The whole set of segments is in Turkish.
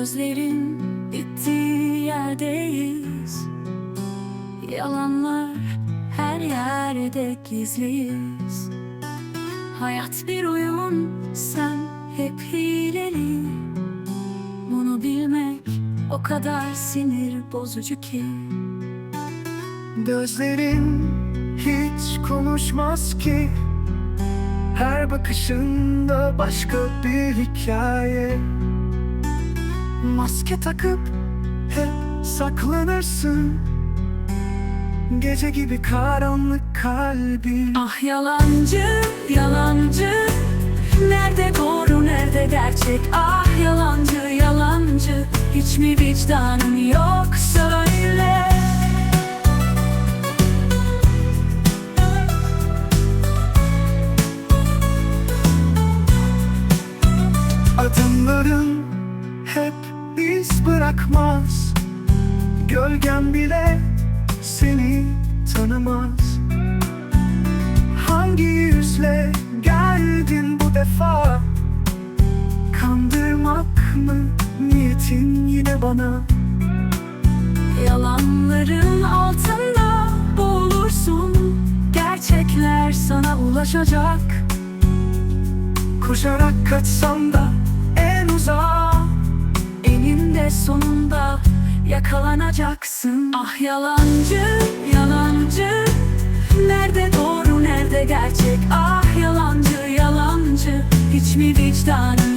Gözlerin gittiği yerdeyiz. Yalanlar her yerde gizliyiz. Hayat bir oyun sen hep hileli. Bunu bilmek o kadar sinir bozucu ki. Gözlerin hiç konuşmaz ki. Her bakışında başka bir hikaye. Maske takıp hep saklanırsın. Gece gibi karanlık kalbin Ah yalancı, yalancı. Nerede doğru, nerede gerçek? Ah yalancı, yalancı. Hiç mi vicdanın yok? Söyle. Adımların iz bırakmaz. Gölgen bile seni tanımaz. Hangi yüzle geldin bu defa? Kandırmak mı niyetin yine bana? Yalanların altında boğulursun. Gerçekler sana ulaşacak. Koşarak kaçsam da Sonunda yakalanacaksın. Ah yalancı, yalancı. Nerede doğru, nerede gerçek? Ah yalancı, yalancı. Hiç mi vicdanın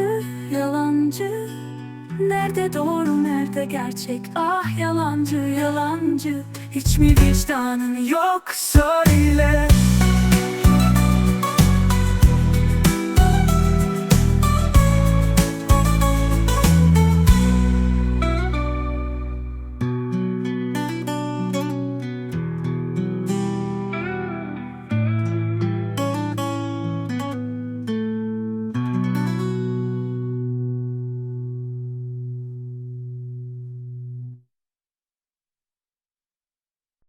yalancı, yalancı. Nerede doğru, nerede gerçek? Ah yalancı, yalancı. Hiç mi vicdanın yok? Söyle